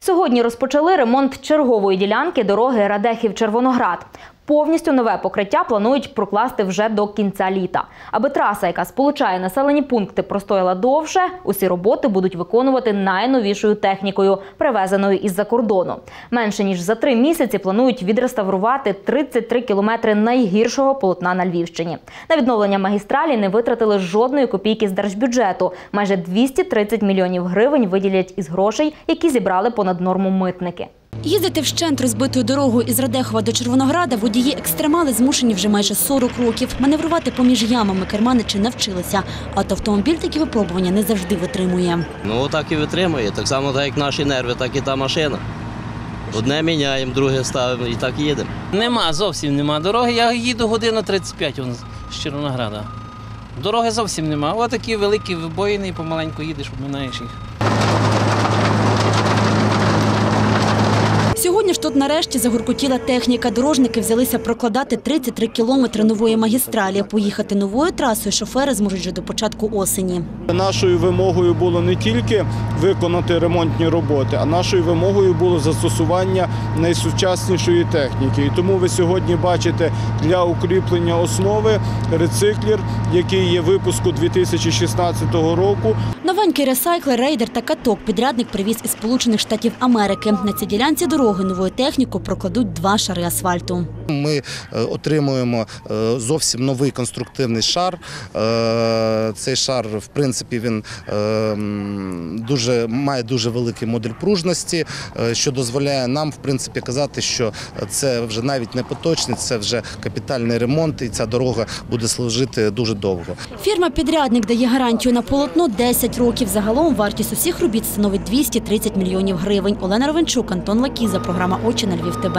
Сьогодні розпочали ремонт чергової ділянки дороги Радехів-Червоноград. Повністю нове покриття планують прокласти вже до кінця літа. Аби траса, яка сполучає населені пункти, простояла довше, усі роботи будуть виконувати найновішою технікою, привезеною із-за кордону. Менше ніж за три місяці планують відреставрувати 33 кілометри найгіршого полотна на Львівщині. На відновлення магістралі не витратили жодної копійки з держбюджету. Майже 230 мільйонів гривень виділять із грошей, які зібрали понад норму митники. Їздити вщент розбитою дорогою із Радехова до Червонограда водії екстремали змушені вже майже 40 років. Маневрувати поміж ямами керманичі навчилися. А от автомобіль такі випробування не завжди витримує. Ну так і витримує. Так само, так як наші нерви, так і та машина. Одне міняємо, друге ставимо і так їдемо. Нема, зовсім нема дороги. Я їду годину 35 он, з Червонограда. Дороги зовсім нема. Ось такі великі вибоїни і помаленьку їдеш, обминаєш їх. Сьогодні ж тут нарешті загуркотіла техніка. Дорожники взялися прокладати 33 кілометри нової магістралі. Поїхати новою трасою шофери зможуть вже до початку осені. Нашою вимогою було не тільки виконати ремонтні роботи, а нашою вимогою було застосування найсучаснішої техніки. І тому ви сьогодні бачите для укріплення основи рециклер, який є випуску 2016 року. Новенький ресайклер, рейдер та каток підрядник привіз із Сполучених Штатів Америки. На цій ділянці дороги новою техніку прокладуть два шари асфальту. Ми е, отримуємо е, зовсім новий конструктивний шар. Е, Цей шар, в принципі, він дуже має дуже великий модуль пружності, що дозволяє нам, в принципі, казати, що це вже навіть не поточний, це вже капітальний ремонт, і ця дорога буде служити дуже довго. Фірма-підрядник дає гарантію на полотно 10 років. Загалом вартість усіх робіт становить 230 мільйонів гривень. Олена Ровенчук, Антон Лакіза, програма «Очі на Львів ТБ».